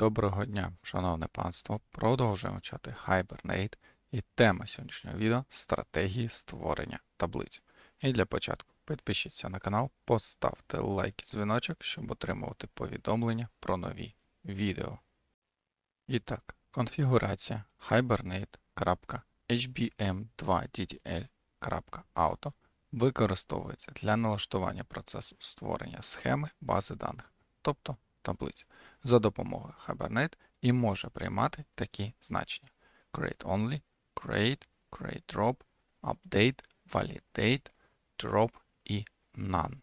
Доброго дня, шановне панство. Продовжуємо вчати Hibernate і тема сьогоднішнього відео стратегії створення таблиць. І для початку підпишіться на канал, поставте лайк і дзвіночок, щоб отримувати повідомлення про нові відео. І так, конфігурація hibernate.hbm2ddl.auto використовується для налаштування процесу створення схеми бази даних, тобто таблиць за допомогою Hibernate і може приймати такі значення: create only, create, create drop, update, validate, drop і none.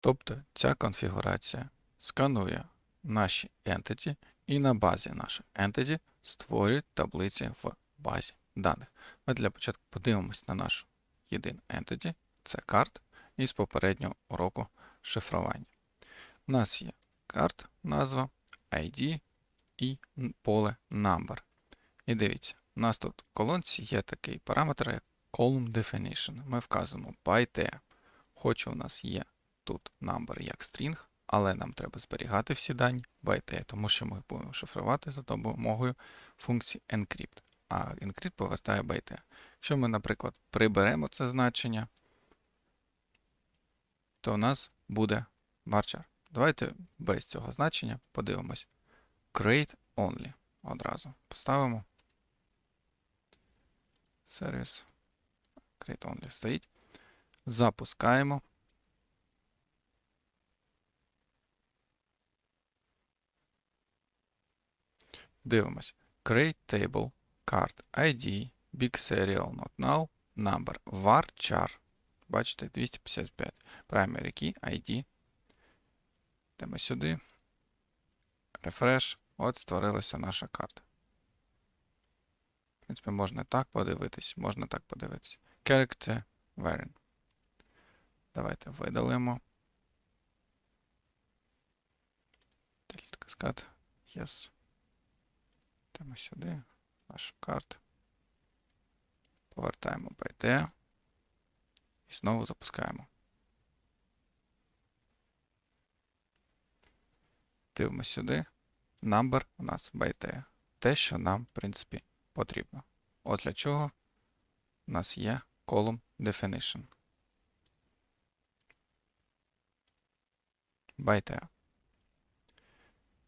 Тобто ця конфігурація сканує наші entity і на базі наших entity створює таблиці в базі даних. Ми для початку подивимось на нашу єдину entity, це карт, із попереднього уроку шифрування. У нас є карт, назва, ID і поле number. І дивіться, у нас тут в колонці є такий параметр, як column definition. Ми вказуємо byte. Хоч у нас є тут number як string, але нам треба зберігати всі дані byte, тому що ми будемо шифрувати за допомогою функції encrypt. А encrypt повертає byte. Якщо ми, наприклад, приберемо це значення, то у нас буде varchar. Давайте без цього значення подивимось. Create only. Одразу поставимо. Сервіс. Create only стоїть. Запускаємо. Дивимось. Create table, card, ID, big serial, not now, number, varchar. Бачите, 255. Primary key, ID, Йдемо сюди. Рефреш. От створилася наша карта. В принципі, можна так подивитись, можна так подивитись. Character variant. Давайте видалимо. Delete Cascade. Yes. Йдемо сюди. Нашу карту. Повертаємо BT. І знову запускаємо. Дивимося сюди. Number у нас byte. Те, що нам, в принципі, потрібно. От для чого у нас є column definition. Byte.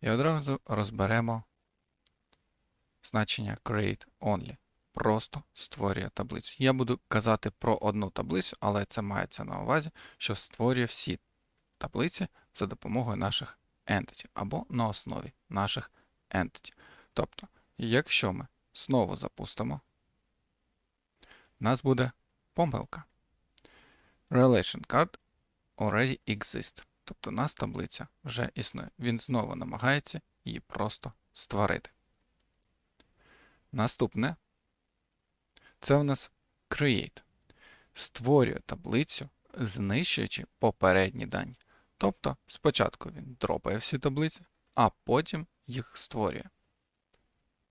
І одразу розберемо значення create only. Просто створює таблицю. Я буду казати про одну таблицю, але це мається на увазі, що створює всі таблиці за допомогою наших entity або на основі наших entity. Тобто, якщо ми знову запустимо, у нас буде помилка. Relation card already exists. Тобто у нас таблиця вже існує. Він знову намагається її просто створити. Наступне це у нас create. Створює таблицю, знищуючи попередні дані. Тобто спочатку він дропає всі таблиці, а потім їх створює.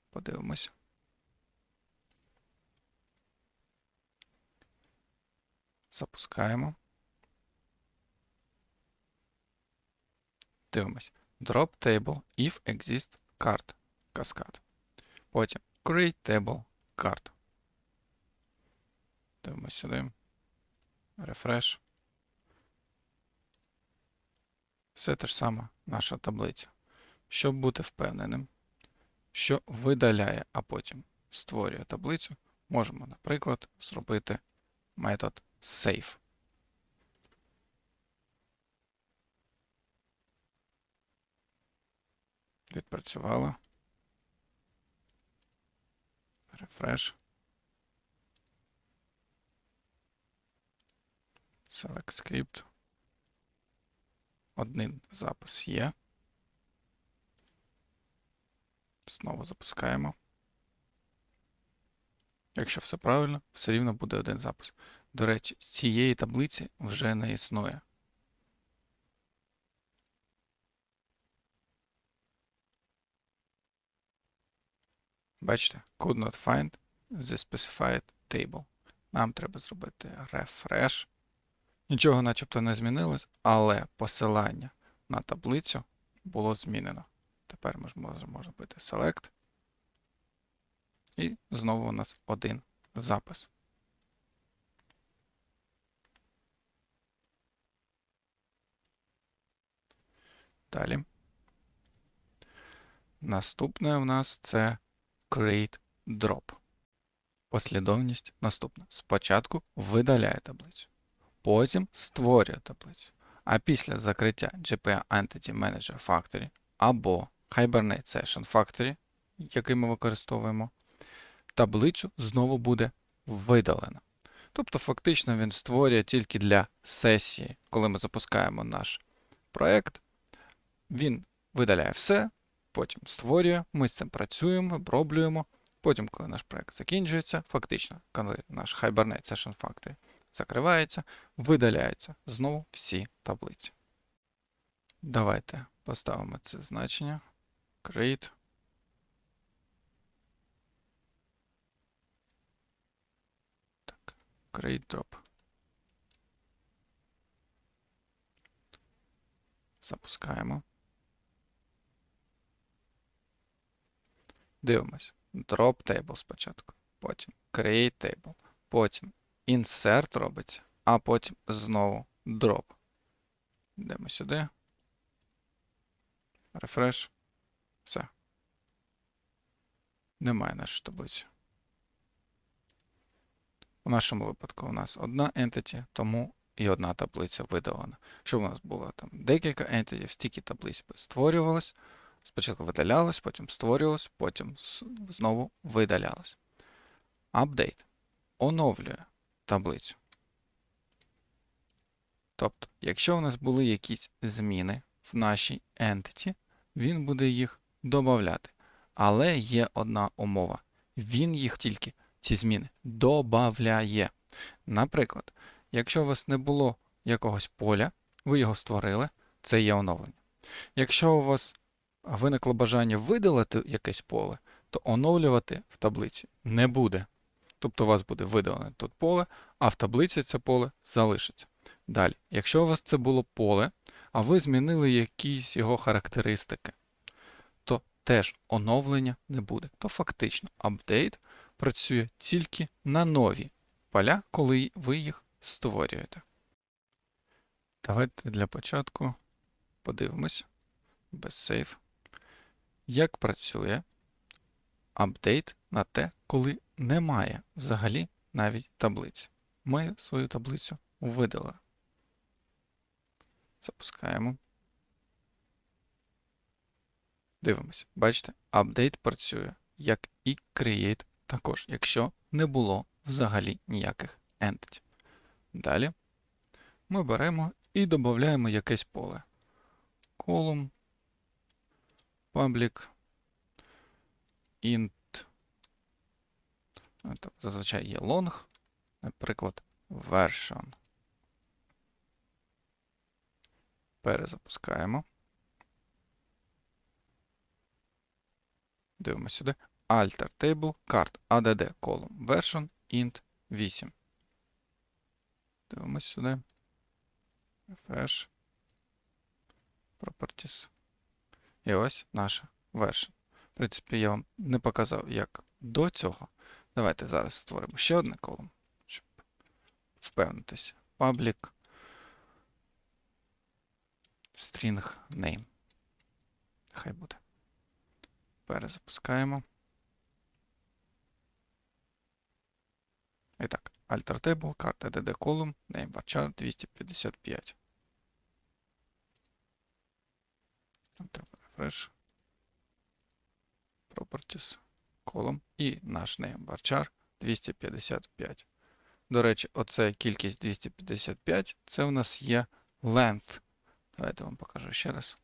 Подивимося. Запускаємо. Дивимось. Drop table if exist card cascade. Потім create table card. Дивимось сюди. Refresh. Все те ж саме наша таблиця. Щоб бути впевненим, що видаляє, а потім створює таблицю, можемо, наприклад, зробити метод save. Відпрацювало. Refresh. Select script. Один запис є. Знову запускаємо. Якщо все правильно, все рівно буде один запис. До речі, цієї таблиці вже не існує. Бачите, could not find the specified table. Нам треба зробити refresh. Нічого начебто не змінилось, але посилання на таблицю було змінено. Тепер ми можемо може бути select. І знову у нас один запис. Далі. Наступне в нас це create drop. Послідовність наступна. Спочатку видаляє таблицю, потім створює таблицю. А після закриття GPA Entity Manager Factory або Hibernate Session Factory, який ми використовуємо, таблицю знову буде видалено. Тобто, фактично, він створює тільки для сесії, коли ми запускаємо наш проект, він видаляє все, потім створює, ми з цим працюємо, оброблюємо. Потім, коли наш проект закінчується, фактично, коли наш Hibernate Session Factory закривається, видаляються знову всі таблиці. Давайте поставимо це значення. Create. Так, create drop. Запускаємо. Дивимось. Drop table спочатку. Потім create table. Потім insert робиться, а потім знову drop. Йдемо сюди. Refresh. Все. Немає нашої таблиці. У нашому випадку у нас одна entity, тому і одна таблиця видалена. Щоб у нас було там декілька entity, стільки таблиць би створювалось. Спочатку видалялось, потім створювалось, потім знову видалялось. Update оновлює таблицю. Тобто, якщо у нас були якісь зміни в нашій entity, він буде їх додати. Але є одна умова. Він їх тільки, ці зміни, додає. Наприклад, якщо у вас не було якогось поля, ви його створили, це є оновлення. Якщо у вас виникло бажання видалити якесь поле, то оновлювати в таблиці не буде. Тобто у вас буде видалене тут поле, а в таблиці це поле залишиться. Далі, якщо у вас це було поле, а ви змінили якісь його характеристики, то теж оновлення не буде. То фактично апдейт працює тільки на нові поля, коли ви їх створюєте. Давайте для початку подивимось без сейф, як працює апдейт на те, коли немає взагалі навіть таблиці. Ми свою таблицю видали. Запускаємо. Дивимося. Бачите, апдейт працює, як і create також, якщо не було взагалі ніяких entity. Далі ми беремо і додаємо якесь поле. Column, public, int. Зазвичай є long, наприклад, version. Перезапускаємо. Дивимося сюди. Alter table, card, add column, version, int 8. Дивимося сюди. Refresh. Properties. І ось наша version. В принципі, я вам не показав, як до цього. Давайте зараз створимо ще одне колом, щоб впевнитися. Public string name. Хай буде. Перезапускаємо. І так, alter table, карта DD column, name varchar 255. Refresh. Properties, column і наш varchar 255. До речі, оце кількість 255, це у нас є length. Давайте вам покажу ще раз.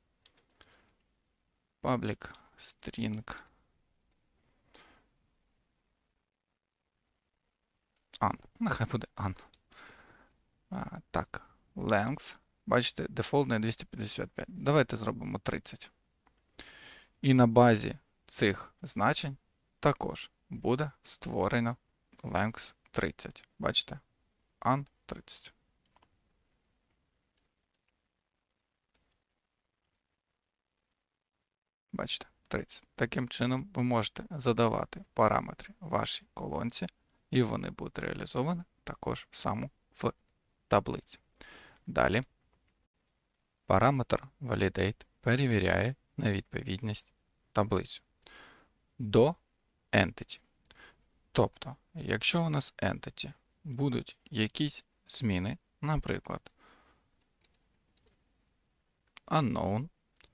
Public string an. Нехай буде an. А, Так, length. Бачите, дефолтний 255. Давайте зробимо 30. І на базі цих значень також буде створено length 30. Бачите? an 30. Бачите, 30. Таким чином ви можете задавати параметри вашій колонці, і вони будуть реалізовані також само в таблиці. Далі параметр validate перевіряє на відповідність таблицю до entity. Тобто, якщо у нас entity будуть якісь зміни, наприклад, unknown,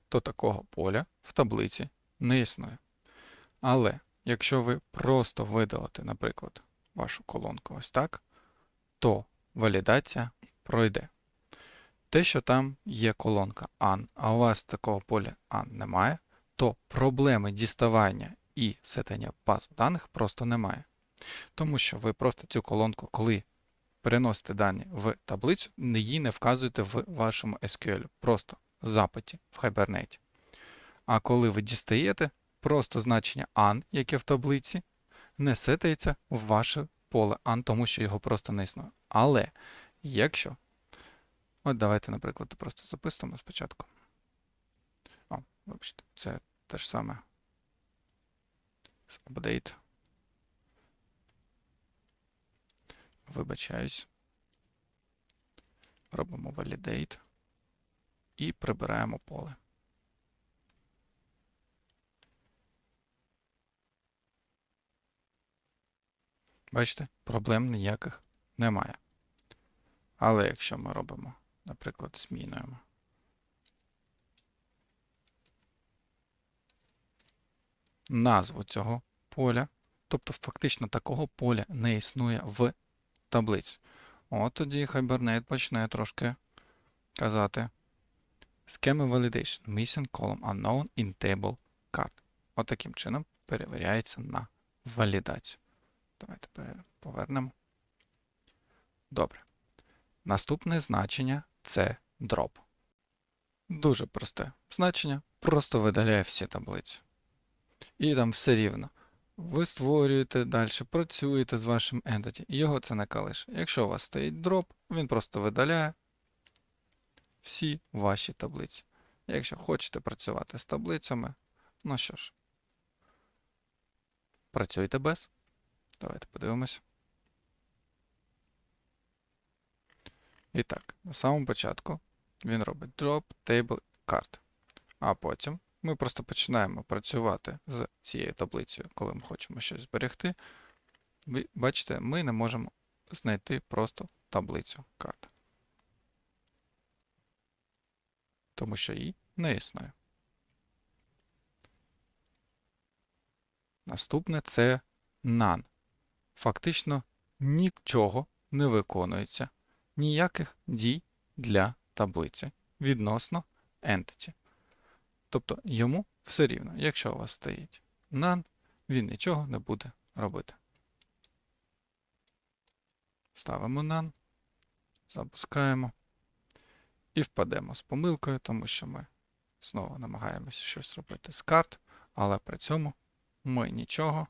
то такого поля в таблиці не існує. Але якщо ви просто видалите, наприклад, вашу колонку ось так, то валідація пройде. Те, що там є колонка AN, а у вас такого поля AN немає, то проблеми діставання і сетення баз даних просто немає. Тому що ви просто цю колонку, коли переносите дані в таблицю, її не вказуєте в вашому SQL, просто в запиті в Hibernate. А коли ви дістаєте, просто значення AN, яке в таблиці, не сетається в ваше поле AN, тому що його просто не існує. Але якщо. От давайте, наприклад, просто записуємо спочатку. О, вибачте, це те ж саме. З update. Вибачаюсь. Робимо validate і прибираємо поле. Бачите, проблем ніяких немає. Але якщо ми робимо, наприклад, змінюємо назву цього поля, тобто фактично такого поля не існує в таблиці. От тоді Hibernate почне трошки казати Schema validation missing column unknown in table card. От таким чином перевіряється на валідацію. Давайте повернемо. Добре. Наступне значення це drop. Дуже просте значення. Просто видаляє всі таблиці. І там все рівно. Ви створюєте далі, працюєте з вашим entity, і його це не калише. Якщо у вас стоїть drop, він просто видаляє всі ваші таблиці. Якщо хочете працювати з таблицями, ну що ж, працюйте без. Давайте подивимось. І так, на самому початку він робить drop, table, card. А потім ми просто починаємо працювати з цією таблицею, коли ми хочемо щось зберегти. Ви бачите, ми не можемо знайти просто таблицю карт. Тому що її не існує. Наступне це none. Фактично нічого не виконується, ніяких дій для таблиці відносно entity. Тобто йому все рівно, якщо у вас стоїть none, він нічого не буде робити. Ставимо none, запускаємо і впадемо з помилкою, тому що ми знову намагаємося щось робити з карт, але при цьому ми нічого,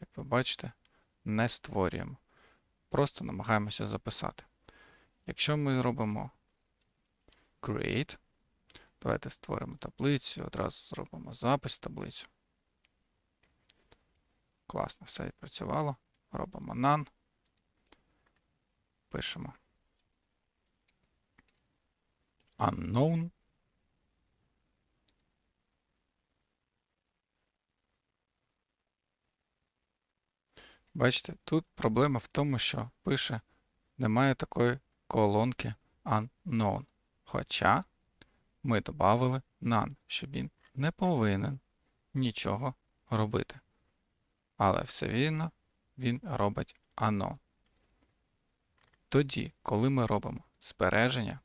як ви бачите, не створюємо. Просто намагаємося записати. Якщо ми робимо create, давайте створимо таблицю, одразу зробимо запис таблицю. Класно, все відпрацювало. Робимо none. Пишемо unknown. Бачите, тут проблема в тому, що пише немає такої колонки unknown. Хоча ми додали none, що він не повинен нічого робити. Але все вірно, він робить unknown. Тоді, коли ми робимо збереження,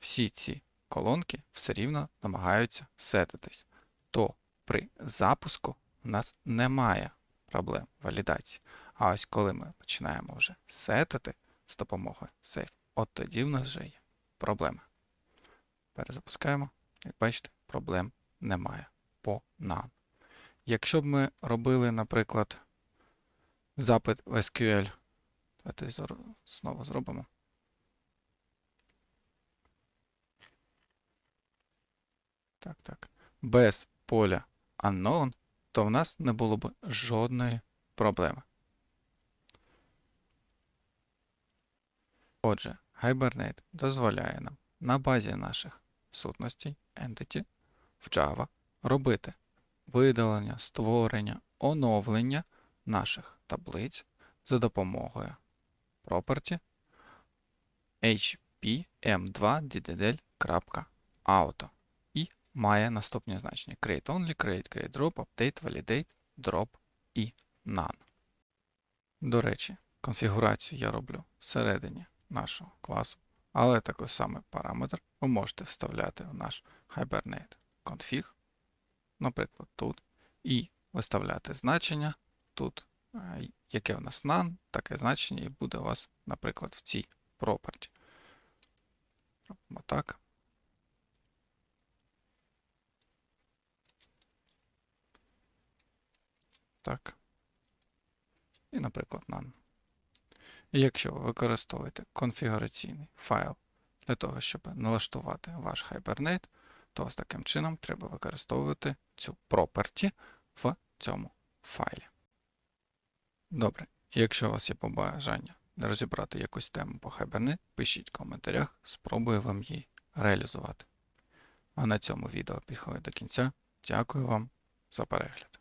всі ці колонки все рівно намагаються сетитись. То при запуску у нас немає проблем валідації. А ось коли ми починаємо вже сетити за допомогою save, от тоді в нас вже є проблема. Перезапускаємо. Як бачите, проблем немає по none. Якщо б ми робили, наприклад, запит в SQL, давайте знову зробимо. Так, так. без поля unknown, то в нас не було б жодної проблеми. Отже, Hibernate дозволяє нам на базі наших сутностей Entity в Java робити. Видалення, створення, оновлення наших таблиць за допомогою property hpm2ddl.auto і має наступні значення. Create only, create, create drop, update, validate, drop і none. До речі, конфігурацію я роблю всередині нашого класу, але такий самий параметр ви можете вставляти в наш Hibernate config, наприклад, тут, і виставляти значення тут, е, яке у нас none, таке значення і буде у вас, наприклад, в цій property. Робимо так. Так. І, наприклад, none. Якщо ви використовуєте конфігураційний файл для того, щоб налаштувати ваш Hibernate, то ось таким чином треба використовувати цю property в цьому файлі. Добре, якщо у вас є побажання розібрати якусь тему по Hibernate, пишіть в коментарях, спробую вам її реалізувати. А на цьому відео підходить до кінця. Дякую вам за перегляд.